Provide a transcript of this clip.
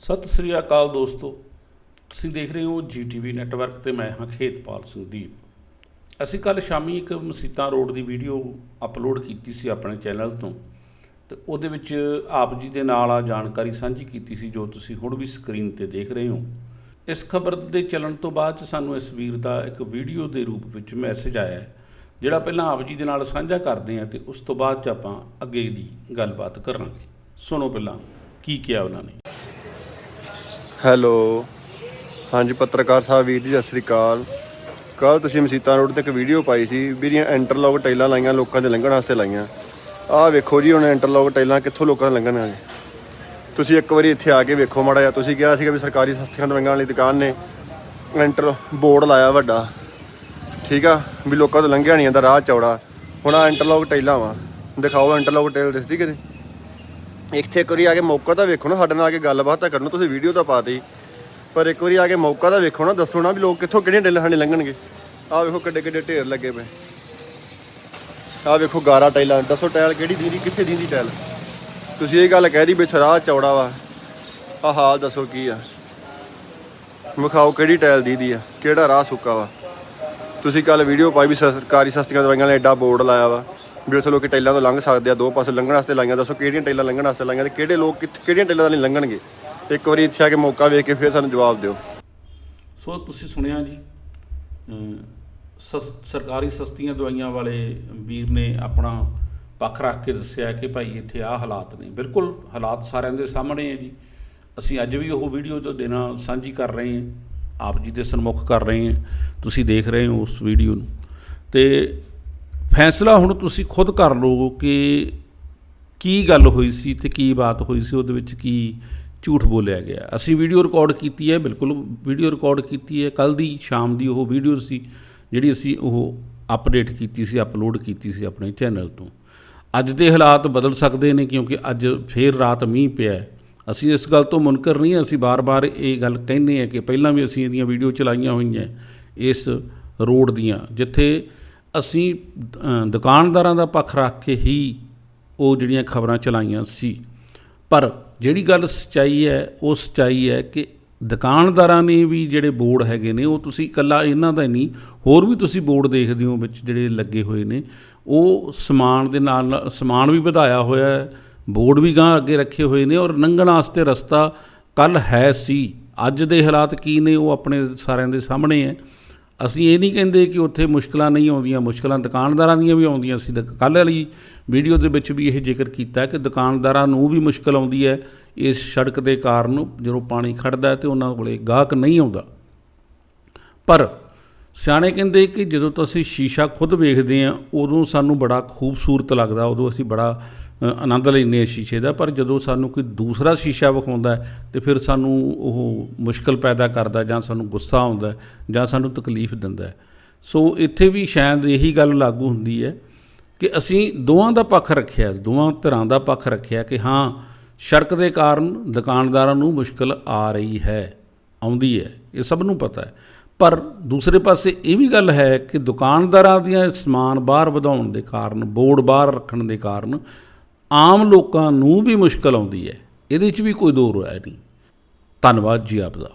ਸਤਿ ਸ੍ਰੀ ਅਕਾਲ ਦੋਸਤੋ। ਤੁਸੀਂ ਦੇਖ ਰਹੇ ਹੋ ਜੀਟੀਵੀ ਨੈਟਵਰਕ ਤੇ ਮੈਂ ਹਾਂ ਖੇਤਪਾਲ ਸਿੰਘ ਦੀਪ ਅਸੀਂ ਕੱਲ ਸ਼ਾਮੀ ਇੱਕ ਮਸੀਤਾਂ ਰੋਡ ਦੀ ਵੀਡੀਓ ਅਪਲੋਡ ਕੀਤੀ ਸੀ ਆਪਣੇ ਚੈਨਲ ਤੋਂ। ਤੇ ਉਹਦੇ ਵਿੱਚ ਆਪ ਜੀ ਦੇ ਨਾਲ ਆ ਜਾਣਕਾਰੀ ਸਾਂਝੀ ਕੀਤੀ ਸੀ ਜੋ ਤੁਸੀਂ ਹੁਣ ਵੀ ਸਕਰੀਨ ਤੇ ਦੇਖ ਰਹੇ ਹੋ। ਇਸ ਖਬਰ ਦੇ ਚੱਲਣ ਤੋਂ ਬਾਅਦ ਚ ਸਾਨੂੰ ਇਸ ਵੀਰ ਦਾ ਇੱਕ ਵੀਡੀਓ ਦੇ ਰੂਪ ਵਿੱਚ ਮੈਸੇਜ ਆਇਆ, ਜਿਹੜਾ ਪਹਿਲਾਂ ਆਪ ਜੀ ਦੇ ਨਾਲ ਸਾਂਝਾ ਕਰਦੇ ਹਾਂ ਤੇ ਉਸ ਤੋਂ ਬਾਅਦ ਚ ਆਪਾਂ ਅੱਗੇ ਦੀ ਗੱਲਬਾਤ ਕਰਾਂਗੇ। ਸੁਣੋ ਪਹਿਲਾਂ ਕੀ ਕਿਹਾ ਉਹਨਾਂ ਨੇ। ਹੈਲੋ। ਹਾਂਜੀ, ਪੱਤਰਕਾਰ ਸਾਹਿਬ, ਵੀਰ ਜੀ, ਸਤਿ ਸ੍ਰੀ ਅਕਾਲ। ਕੱਲ ਤੁਸੀਂ ਮਸੀਤਾਂ ਰੋਡ ਤੇ ਇੱਕ ਵੀਡੀਓ ਪਾਈ ਸੀ ਵੀ ਦੀਆਂ ਇੰਟਰਲੌਕ ਟਾਈਲਾਂ ਲਾਈਆਂ, ਲੋਕਾਂ ਦੇ ਲੰਘਣ ਵਾਸਤੇ ਲਾਈਆਂ। ਆਹ ਵੇਖੋ ਜੀ, ਹੁਣ ਇੰਟਰਲੌਕ ਟਾਈਲਾਂ ਕਿੱਥੋਂ ਲੋਕਾਂ ਦੇ ਲੰਘਣ ਆ ਤੁਸੀਂ ਇੱਕ ਵਾਰੀ ਇੱਥੇ ਆ ਕੇ ਵੇਖੋ ਮਾੜਾ ਜਿਹਾ। ਤੁਸੀਂ ਕਿਹਾ ਸੀਗਾ ਵੀ ਸਰਕਾਰੀ ਸਸਤੀਆਂ ਦਵਾਈਆਂ ਵਾਲੀ ਦੁਕਾਨ ਨੇ। ਇੰਟਰ ਬੋਰਡ ਲਾਇਆ ਵੱਡਾ। ਠੀਕ ਆ, ਵੀ ਲੋਕਾਂ ਤੋਂ ਲੰਘਿਆ ਨਹੀਂ ਜਾਂਦਾ, ਰਾਹ ਚੌੜਾ। ਹੁਣ ਆ ਇੰਟਰਲੌਕ ਟਾਈਲਾਂ ਵਾ। ਦਿਖਾਓ ਇੰਟਰਲੌਕ ਟਾਈਲ ਦਿਸਦੀ ਕਿਤੇ? ਇੱਥੇ ਇੱਕ ਵਾਰੀ ਆ ਕੇ ਮੌਕਾ ਤਾਂ ਵੇਖੋ ਨਾ, ਸਾਡੇ ਨਾਲ ਆ ਕੇ ਗੱਲਬਾਤ ਤਾਂ ਕਰਨੋ, ਤੁਸੀਂ ਵੀਡੀਓ ਤਾਂ ਪਾਤੀ। ਪਰ ਇੱਕ ਵਾਰੀ ਆ ਕੇ ਮੌਕਾ ਤਾਂ ਵੇਖੋ ਨਾ, ਦੱਸੋ ਨਾ ਵੀ ਲੋਕ ਕਿੱਥੋਂ ਕਿਹੜੀਆਂ ਟਾਈਲਾਂ ਸਾਡੇ ਲੰਘਣਗੇ। ਆਹ ਵੇਖੋ ਕਿੱਡੇ ਕਿੱਡੇ ਢੇਰ ਲੱਗੇ ਪਏ। ਆਹ ਵੇਖੋ ਗਾਰਾ ਟਾਈਲਾਂ, ਦੱਸੋ ਟਾਈਲ ਕਿਹੜੀ ਦੀਦੀ, ਕਿੱਥੇ ਦੀਦੀ ਟਾਈਲ ਤੁਸੀਂ ਇਹ ਗੱਲ ਕਹਿ ਦੀ ਵਿੱਚ ਰਾਹ ਚੌੜਾ ਵਾ। ਆਹ ਹਾਲ ਦੱਸੋ ਕੀ ਆ? ਵਿਖਾਓ ਕਿਹੜੀ ਟਾਈਲ ਦੀਦੀ ਆ, ਕਿਹੜਾ ਰਾਹ ਸੁੱਕਾ ਵਾ। ਤੁਸੀਂ ਕੱਲ ਵੀਡੀਓ ਪਾਈ ਵੀ ਸਰਕਾਰੀ ਸਸਤੀਆਂ ਦਵਾਈਆਂ ਲਈ ਐਡਾ ਬੋਰਡ ਲਾਇਆ ਵਾ। ਵੀ ਉੱਥੇ ਲੋਕੀ ਟਾਈਲਾਂ ਤੋਂ ਲੰਘ ਸਕਦੇ ਆ, ਦੋ ਪਾਸੇ ਲੰਘਣ ਵਾਸਤੇ ਲਾਈਆਂ, ਦੱਸੋ ਕਿਹੜੀਆਂ ਟਾਈਲਾਂ ਲੰਘਣ ਵਾਸਤੇ ਲਾਈਆਂ ਤੇ ਕਿਹੜੇ ਲੋਕ ਕਿੱਥ- ਕਿਹੜੀਆਂ ਟਾਈਲਾਂ ਦਾ ਨਹੀਂ ਲੰਘਣਗੇ? ਇੱਕ ਵਾਰੀ ਇੱਥੇ ਆ ਕੇ ਮੌਕਾ ਵੇਖ ਕੇ ਫਿਰ ਸਾਨੂੰ ਜਵਾਬ ਦਿਓ। ਸੋ ਤੁਸੀਂ ਸੁਣਿਆ ਜੀ ਸਸ- ਸਰਕਾਰੀ ਸਸਤੀਆਂ ਦਵਾਈਆਂ ਵਾਲੇ ਵੀਰ ਨੇ ਆਪਣਾ ਪੱਖ ਰੱਖ ਕੇ ਦੱਸਿਆ ਕਿ ਭਾਈ ਇੱਥੇ ਆਹ ਹਾਲਾਤ ਨੇ। ਬਿਲਕੁਲ ਹਾਲਾਤ ਸਾਰਿਆਂ ਦੇ ਸਾਹਮਣੇ ਹੈ ਜੀ। ਅਸੀਂ ਅੱਜ ਵੀ ਉਹ ਵੀਡੀਓ ਤੋਂ ਦੇਣਾ ਸਾਂਝੀ ਕਰ ਰਹੇ ਹਾਂ, ਆਪ ਜੀ ਦੇ ਸਨਮੁਖ ਕਰ ਰਹੇ ਹਾਂ, ਤੁਸੀਂ ਦੇਖ ਰਹੇ ਹੋ ਉਸ ਵੀਡੀਓ ਨੂੰ। ਤੇ ਫੈਸਲਾ ਹੁਣ ਤੁਸੀਂ ਖੁਦ ਕਰ ਲਓ ਕਿ ਕੀ ਗੱਲ ਹੋਈ ਸੀ ਤੇ ਕੀ ਬਾਤ ਹੋਈ ਸੀ, ਉਹਦੇ ਵਿੱਚ ਕੀ ਝੂਠ ਬੋਲਿਆ ਗਿਆ? ਅਸੀਂ ਵੀਡੀਓ ਰਿਕਾਰਡ ਕੀਤੀ ਹੈ, ਬਿਲਕੁਲ ਵੀਡੀਓ ਰਿਕਾਰਡ ਕੀਤੀ ਹੈ। ਕੱਲ ਦੀ ਸ਼ਾਮ ਦੀ ਉਹ ਵੀਡੀਓ ਸੀ, ਜਿਹੜੀ ਅਸੀਂ ਉਹ ਅਪਡੇਟ ਕੀਤੀ ਸੀ ਅਪਲੋਡ ਕੀਤੀ ਸੀ ਆਪਣੇ ਚੈਨਲ ਤੋਂ। ਅੱਜ ਦੇ ਹਾਲਾਤ ਬਦਲ ਸਕਦੇ ਨੇ ਕਿਉਂਕਿ ਅੱਜ ਫੇਰ ਰਾਤ ਮੀਂਹ ਪਿਆ ਅਸੀਂ ਇਸ ਗੱਲ ਤੋਂ ਮੁਨਕਰ ਨਹੀਂ ਅਸੀਂ ਬਾਰ-ਬਾਰ ਇਹ ਗੱਲ ਕਹਿੰਦੇ ਆ ਕਿ ਪਹਿਲਾਂ ਵੀ ਅਸੀਂ ਇਹਦੀਆਂ ਵੀਡੀਓ ਚਲਾਈਆਂ ਹੋਈਆਂ ਇਸ ਰੋਡ ਦੀਆਂ, ਜਿੱਥੇ ਅਸੀਂ ਦੁਕਾਨਦਾਰਾਂ ਦਾ ਪੱਖ ਰੱਖ ਕੇ ਹੀ ਉਹ ਜਿਹੜੀਆਂ ਖਬਰਾਂ ਚਲਾਈਆਂ ਸੀ। ਪਰ ਜਿਹੜੀ ਗੱਲ ਸਚਾਈ ਹੈ, ਉਹ ਸਚਾਈ ਹੈ ਕਿ ਦੁਕਾਨਦਾਰਾਂ ਨੇ ਵੀ ਜਿਹੜੇ ਬੋਰਡ ਹੈਗੇ ਨੇ, ਉਹ ਤੁਸੀਂ ਇਕੱਲਾ ਇਹਨਾਂ ਦਾ ਹੀ ਨਹੀਂ, ਹੋਰ ਵੀ ਤੁਸੀਂ ਬੋਰਡ ਦੇਖਦੇ ਹੋ ਵਿੱਚ ਜਿਹੜੇ ਲੱਗੇ ਹੋਏ ਨੇ, ਉਹ ਸਮਾਨ ਦੇ ਨਾਲ ਨਾਲ ਸਮਾਨ ਵੀ ਵਧਾਇਆ ਹੋਇਆ ਹੈ, ਬੋਰਡ ਵੀ ਗਾਂ ਅੱਗੇ ਰੱਖੇ ਹੋਏ ਨੇ ਔਰ ਲੰਘਣ ਵਾਸਤੇ ਰਸਤਾ ਕੱਲ ਹੈ ਸੀ। ਅੱਜ ਦੇ ਹਾਲਾਤ ਕੀ ਨੇ, ਉਹ ਆਪਣੇ ਸਾਰਿਆਂ ਦੇ ਸਾਹਮਣੇ ਹੈ। ਅਸੀਂ ਇਹ ਨਹੀਂ ਕਹਿੰਦੇ ਕਿ ਉੱਥੇ ਮੁਸ਼ਕਲਾਂ ਨਹੀਂ ਆਉਂਦੀਆਂ, ਮੁਸ਼ਕਲਾਂ ਦੁਕਾਨਦਾਰਾਂ ਦੀਆਂ ਵੀ ਆਉਂਦੀਆਂ ਸੀ। ਕੱਲ੍ਹ ਵਾਲੀ ਵੀਡੀਓ ਦੇ ਵਿੱਚ ਵੀ ਇਹ ਜ਼ਿਕਰ ਕੀਤਾ ਕਿ ਦੁਕਾਨਦਾਰਾਂ ਨੂੰ ਵੀ ਮੁਸ਼ਕਲ ਆਉਂਦੀ ਹੈ। ਇਸ ਸੜਕ ਦੇ ਕਾਰਨ ਜਦੋਂ ਪਾਣੀ ਖੜਦਾ ਹੈ ਤੇ ਉਹਨਾਂ ਕੋਲੇ ਗਾਹਕ ਨਹੀਂ ਆਉਂਦਾ। ਪਰ ਸਿਆਣੇ ਕਹਿੰਦੇ ਕਿ ਜਦੋਂ ਤੁਸੀਂ ਸ਼ੀਸ਼ਾ ਖੁਦ ਵੇਖਦੇ ਆ ਉਦੋਂ ਸਾਨੂੰ ਬੜਾ ਖੂਬਸੂਰਤ ਲੱਗਦਾ, ਉਦੋਂ ਅਸੀਂ ਬੜਾ ਆਨੰਦ ਲੈਂਦੇ ਹਾਂ ਸ਼ੀਸ਼ੇ ਦਾ। ਪਰ ਜਦੋਂ ਸਾਨੂੰ ਕੋਈ ਦੂਸਰਾ ਸ਼ੀਸ਼ਾ ਵਿਖਾਉਂਦਾ ਹੈ, ਤੇ ਫਿਰ ਸਾਨੂੰ ਉਹ ਮੁਸ਼ਕਲ ਪੈਦਾ ਕਰਦਾ, ਜਾਂ ਸਾਨੂੰ ਗੁੱਸਾ ਆਉਂਦਾ ਜਾਂ ਸਾਨੂੰ ਤਕਲੀਫ ਦਿੰਦਾ ਸੋ ਇੱਥੇ ਵੀ ਸ਼ਾਇਦ ਇਹੀ ਗੱਲ ਲਾਗੂ ਹੁੰਦੀ ਹੈ ਕਿ ਅਸੀਂ ਦੋਵਾਂ ਦਾ ਪੱਖ ਰੱਖਿਆ, ਦੋਵਾਂ ਧਿਰਾਂ ਦਾ ਪੱਖ ਰੱਖਿਆ ਕਿ ਹਾਂ ਸੜਕ ਦੇ ਕਾਰਨ ਦੁਕਾਨਦਾਰਾਂ ਨੂੰ ਮੁਸ਼ਕਲ ਆ ਰਹੀ ਹੈ, ਆਉਂਦੀ ਹੈ, ਇਹ ਸਭ ਨੂੰ ਪਤਾ ਹੈ। ਪਰ ਦੂਸਰੇ ਪਾਸੇ ਇਹ ਵੀ ਗੱਲ ਹੈ ਕਿ ਦੁਕਾਨਦਾਰਾਂ ਦੀਆਂ ਸਮਾਨ ਬਾਹਰ ਵਧਾਉਣ ਦੇ ਕਾਰਨ, ਬੋਰਡ ਬਾਹਰ ਰੱਖਣ ਦੇ ਕਾਰਨ ਆਮ ਲੋਕਾਂ ਨੂੰ ਵੀ ਮੁਸ਼ਕਲ ਆਉਂਦੀ ਹੈ। ਇਹਦੇ 'ਚ ਵੀ ਕੋਈ ਦੋ ਰਾਏ ਨਹੀਂ। ਧੰਨਵਾਦ ਜੀ ਆਪ ਦਾ।